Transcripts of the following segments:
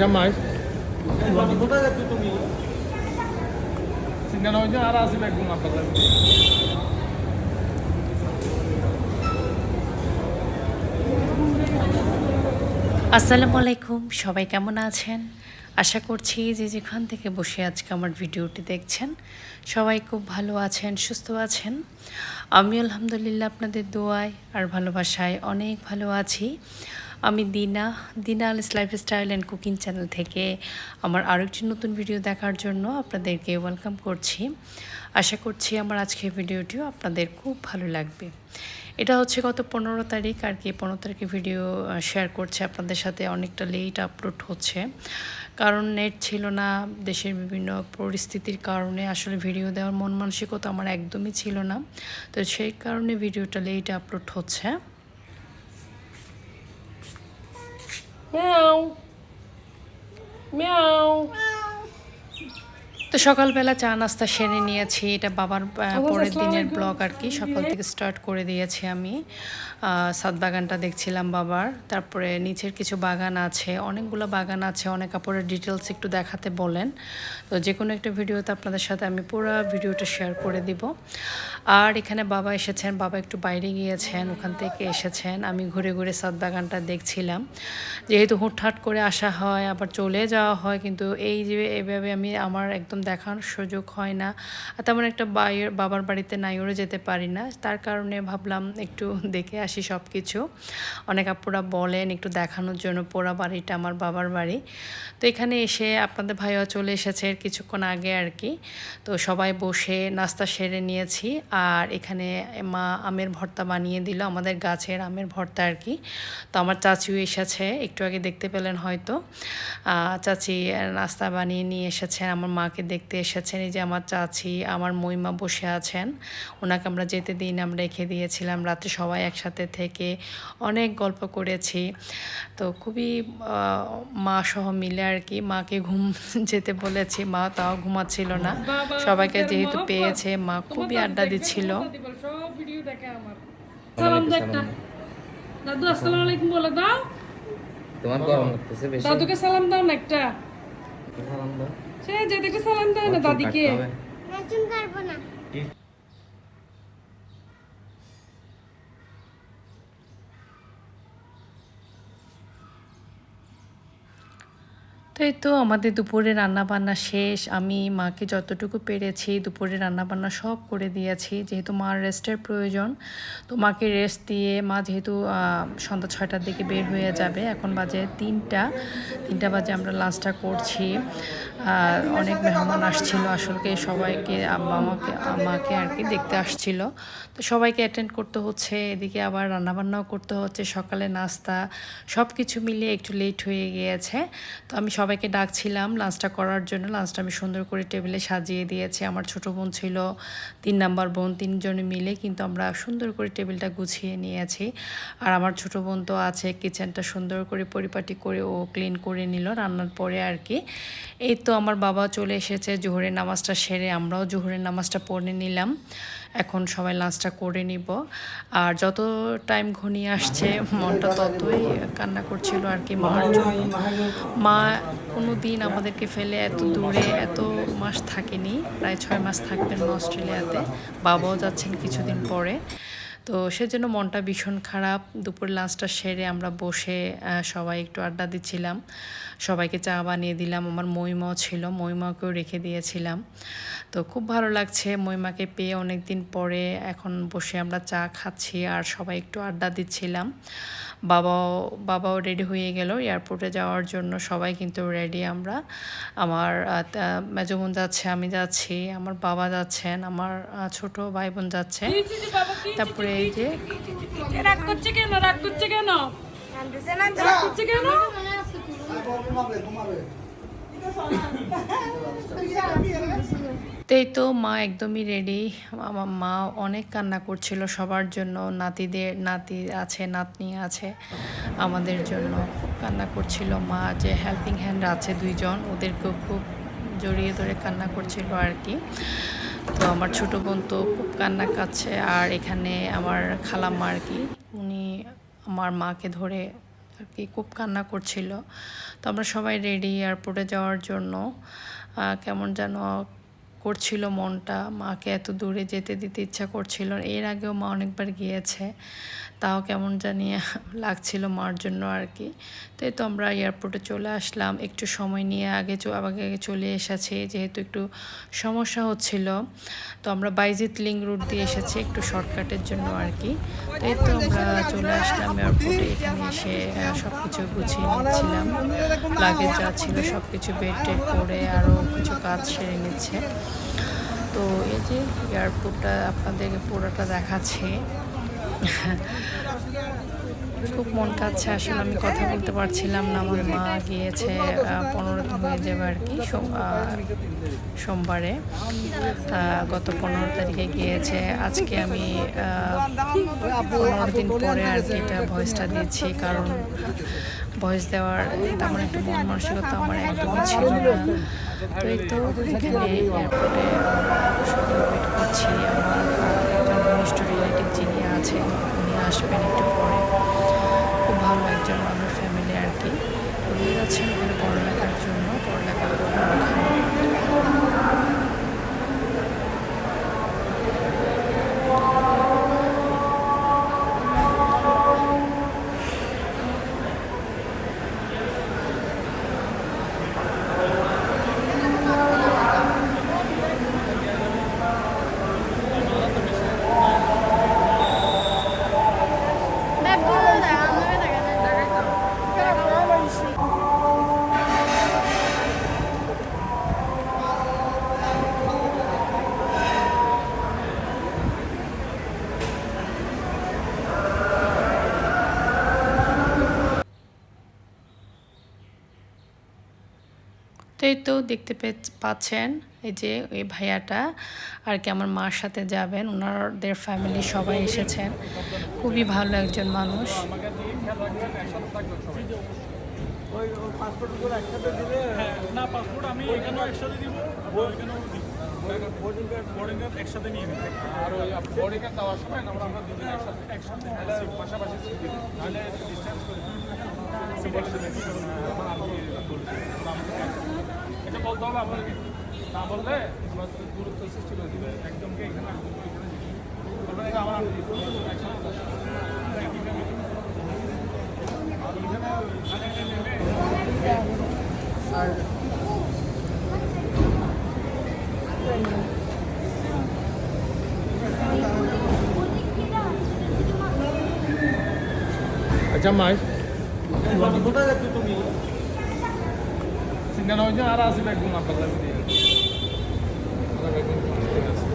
জামাই। চিন্তা নয় যে আর আসলে একদম আপনার আসসালামু আলাইকুম সবাই কেমন আছেন? আশা করছি যে যেখান থেকে বসে আজকে আমার ভিডিওটি দেখছেন সবাই খুব ভালো আছেন সুস্থ আছেন। আমি আলহামদুলিল্লাহ আপনাদের দোয়ায় আর ভালোবাসায় অনেক ভালো আছি। আমি দিনা দিনা আলিস লাইফস্টাইল অ্যান্ড কুকিং চ্যানেল থেকে আমার আরেকটি নতুন ভিডিও দেখার জন্য আপনাদেরকে ওয়েলকাম করছি। আশা করছি আমার আজকের ভিডিওটিও আপনাদের খুব ভালো লাগবে। এটা হচ্ছে গত পনেরো তারিখ আর কি, পনেরো তারিখে ভিডিও শেয়ার করছে। আপনাদের সাথে অনেকটা লেট আপলোড হচ্ছে। কারণ নেট ছিল না, দেশের বিভিন্ন পরিস্থিতির কারণে আসলে ভিডিও দেওয়ার মন মানসিকতা আমার একদমই ছিল না। তো সেই কারণে ভিডিওটা লেট আপলোড হচ্ছে। Miau. Miau. তো সকালবেলা চা নাস্তা সেরে নিয়েছি। এটা বাবার পরের দিনের ব্লগ আর কি। সকাল থেকে স্টার্ট করে দিয়েছি আমি। সাত বাগানটা দেখছিলাম বাবার। তারপরে নিচের কিছু বাগান আছে। অনেকগুলো বাগান আছে। অনেক কাপড়ের ডিটেলস একটু দেখাতে বলেন। তো যে কোনো একটা ভিডিওতে আপনাদের সাথে আমি পুরো ভিডিওটা শেয়ার করে দিব। আর এখানে বাবা এসেছেন। বাবা একটু বাইরে গিয়েছেন ওখান থেকে এসেছেন। আমি ঘুরে ঘুরে সাত বাগানটা দেখছিলাম। যেহেতু হুটহাট করে আসা হয় আবার চলে যাওয়া হয় কিন্তু এই যে এভাবে আমি আমার একদম দেখানোর সুযোগ হয় না। আর তেমন একটা বাইর, বাবার বাড়িতে নাইওরে যেতে পারি না। তার কারণে ভাবলাম একটু দেখে আসি সব কিছু অনেক আপুরা বলেন একটু দেখানোর জন্য পোড়া বাড়িটা আমার বাবার বাড়ি। তো এখানে এসে আপনাদের ভাইয়া চলে এসেছে কিছুক্ষণ আগে আর কি। তো সবাই বসে নাস্তা সেরে নিয়েছি। আর এখানে মা আমের ভর্তা বানিয়ে দিল, আমাদের গাছের আমের ভর্তা আর কি। তো আমার চাচিও এসেছে, একটু আগে দেখতে পেলেন হয়তো। চাচি নাস্তা বানিয়ে নিয়ে এসেছেন আমার মাকে দেখতে এসেছেন এই যে আমার চাচি আমার মইমা বসে আছেন। ওনাকে আমরা যেতে দিন আমরা রেখে দিয়েছিলাম। রাতে সবাই একসাথে থেকে অনেক গল্প করেছি। তো খুবই মা সহ মিলে আর কি মাকে ঘুম যেতে বলেছি। মা তাও ঘুমাচ্ছিল না। সবাইকে যেহেতু পেয়েছে মা খুবই আড্ডা দিচ্ছিল। দাদু আসসালামু আলাইকুম বলে দাও। তোমার গরম লাগতেছে বেশি। দাদুকে সালাম দাও না একটা। সালাম দাও। সে যেতে একটা সালাম দেয় না দাদিকে। না। তো এই তো আমাদের দুপুরে রান্না বান্না শেষ। আমি মাকে যতটুকু পেরেছি দুপুরে রান্না বান্না সব করে দিয়েছি। যেহেতু মার রেস্টের প্রয়োজন, তো মাকে রেস্ট দিয়ে মা যেহেতু সন্ধ্যা ছয়টার দিকে বের হয়ে যাবে, এখন বাজে তিনটা। তিনটা বাজে আমরা লাঞ্চটা করছি। অনেক মেহমান আসছিল আসলে সবাইকে আমাকে আমাকে আর কি দেখতে আসছিল। তো সবাইকে অ্যাটেন্ড করতে হচ্ছে, এদিকে আবার রান্নাবান্নাও করতে হচ্ছে, সকালে নাস্তা সব কিছু মিলিয়ে একটু লেট হয়ে গিয়েছে। তো আমি সবাইকে ডাকছিলাম লাঞ্চটা করার জন্য। লাঞ্চটা আমি সুন্দর করে টেবিলে সাজিয়ে দিয়েছি। আমার ছোট বোন ছিল তিন নাম্বার বোন, তিনজনে মিলে কিন্তু আমরা সুন্দর করে টেবিলটা গুছিয়ে নিয়েছি। আর আমার ছোট বোন তো আছে কিচেনটা সুন্দর করে পরিপাটি করে ও ক্লিন করে নিল রান্নার পরে আর কি। এই তো আমার বাবা চলে এসেছে, জোহরের নামাজটা সেরে আমরাও জোহরের নামাজটা পড়ে নিলাম। এখন সবাই লাঞ্চটা করে নিব। আর যত টাইম ঘনিয়ে আসছে, মনটা ততই কান্না করছিল আর কি মার জন্য। মা কোনো দিন আমাদেরকে ফেলে এত দূরে, এত মাস থাকেনি। প্রায় ছয় মাস থাকবেন অস্ট্রেলিয়াতে। বাবাও যাচ্ছেন কিছুদিন পরে। তো সেজন্য মনটা ভীষণ খারাপ। দুপুর লাঞ্চটা সেরে আমরা বসে সবাই একটু আড্ডা দিচ্ছিলাম। সবাইকে চা বানিয়ে দিলাম। আমার মইমাও ছিল মইমাকেও রেখে দিয়েছিলাম। তো খুব ভালো লাগছে। মইমাকে পেয়ে অনেক দিন পরে এখন বসে আমরা চা খাচ্ছি আর সবাই একটু আড্ডা দিচ্ছিলাম। বাবাও বাবাও রেডি হয়ে গেল এয়ারপোর্টে যাওয়ার জন্য। সবাই কিন্তু রেডি আমরা। আমার মেজো বোন যাচ্ছে আমি যাচ্ছি। আমার বাবা যাচ্ছেন আমার ছোট ভাই বোন যাচ্ছে তারপরে এই যে রাগ করছে কেন? রাগ করছে কেন? রাগ করছে কেন? তো এই তো মা একদমই রেডি আমার মা অনেক কান্না করছিল সবার জন্য নাতিদের নাতি আছে নাতনি আছে আমাদের জন্য খুব কান্না করছিল মা যে হেল্পিং হ্যান্ড আছে দুইজন ওদেরকেও খুব জড়িয়ে ধরে কান্না করছিল আর কি। তো আমার ছোট বোন তো খুব কান্না কাচ্ছে আর এখানে আমার খালাম্মা আর কি, উনি আমার মাকে ধরে আর কি খুব কান্না করছিল। তো আমরা সবাই রেডি এয়ারপোর্টে যাওয়ার জন্য কেমন যেন করছিল মনটা, মাকে এত দূরে যেতে দিতে ইচ্ছা করছিল। এর আগেও মা অনেকবার গিয়েছে, তাও কেমন জানি লাগছিল মার জন্য আর কি। তো এই তো আমরা এয়ারপোর্টে চলে আসলাম, একটু সময় নিয়ে আগে আগে আগে চলে এসেছি, যেহেতু একটু সমস্যা হচ্ছিল। তো আমরা বাইজিত লিং রুট দিয়ে এসেছি একটু শর্টকাটের জন্য আর কি। তো এই তো আমরা চলে আসলাম এয়ারপোর্টে এখানে এসে সব কিছু গুছিয়ে নিচ্ছিলাম। লাগেজ যা ছিল সব কিছু বেড টেড করে আরও কিছু কাজ সেরে নিচ্ছে। তো এই যে এয়ারপোর্টটা আপনাদেরকে পুরোটা দেখাচ্ছে। খুব মন কাচ্ছে আসলে আমি কথা বলতে পারছিলাম না। আমার মা গিয়েছে পনেরো দিন হয়ে যাবে আর কি সোম- সোমবারে। গত পনেরো তারিখে গিয়েছে। আজকে আমি পনেরো দিন পরে আর কি এটা ভয়েসটা দিচ্ছি কারণ ভয়েস দেওয়ার তেমন একটা মন মানসিকতা আমার একদমই ছিল না। তো এই তো এখানে এয়ারপোর্টে করছি। আমার আছেন উনি আসবেন একটু পরে। খুব ভালো একজন আমার ফ্যামিলি আর কি। উনি আছেন ওখানে পড়ালেখা করবেন ওখানে তো এই তো দেখতে পে- পাচ্ছেন এই যে ওই ভাইয়াটা আর কি আমার মার সাথে যাবেন। ওনাদের ফ্যামিলি সবাই এসেছেন। খুবই ভালো একজন মানুষ। না পাসপোর্ট আমি এখানেও একসাথে দিব ওইখানেও দিব। বোর্ডিং কার্ড একসাথে নিয়ে নিই আর ওই বোর্ডিং কার্ড দেওয়ার সময় আমরা আমরা দুজন একসাথে একসাথে নাহলে পাশাপাশি বলতে হবে আপনাকে না বললে দূরত্ব সৃষ্টি করে দিবে। একদম কি এখানে আমার আচ্ছা মাই। কোথায় যাচ্ছ তুমি? নয় যে আর আসবে একদম আপনার লাগবে দিয়ে ঠিক আছে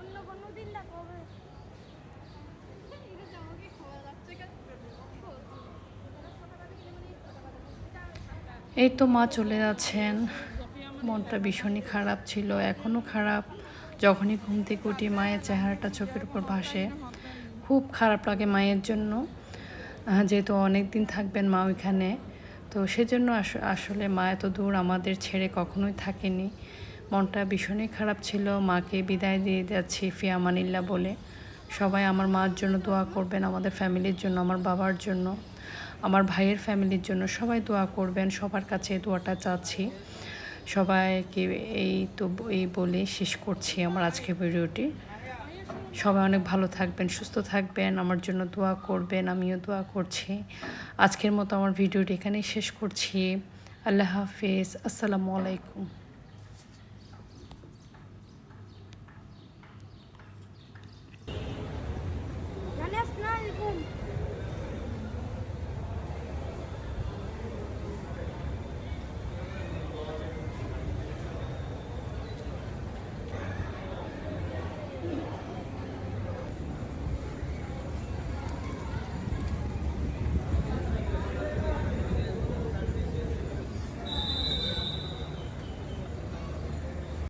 অন্য কোনো দিন দেখা হবে এটা আমাকে খাওয়া যাচ্ছে কেন এই তো মা চলে যাচ্ছেন মনটা ভীষণই খারাপ ছিল, এখনও খারাপ। যখনই ঘুম থেকে উঠি, মায়ের চেহারাটা চোখের উপর ভাসে। খুব খারাপ লাগে মায়ের জন্য। যেহেতু অনেক দিন থাকবেন মা ওইখানে। তো সেজন্য আস- আসলে মা এত দূর আমাদের ছেড়ে কখনোই থাকেনি। মনটা ভীষণই খারাপ ছিল, মাকে বিদায় দিয়ে যাচ্ছি ফিয়ামানিল্লা বলে। সবাই আমার মার জন্য দোয়া করবেন, আমাদের ফ্যামিলির জন্য, আমার বাবার জন্য। আমার ভাইয়ের ফ্যামিলির জন্য সবাই দোয়া করবেন, সবার কাছে দোয়াটা চাচ্ছি। সবাইকে এই তো এই বলে শেষ করছি আমার আজকের ভিডিওটি। সবাই অনেক ভালো থাকবেন, সুস্থ থাকবেন, আমার জন্য দোয়া করবেন, আমিও দোয়া করছি। আজকের মতো আমার ভিডিওটি এখানেই শেষ করছি। আল্লাহ হাফিজ, আসসালামু আলাইকুম।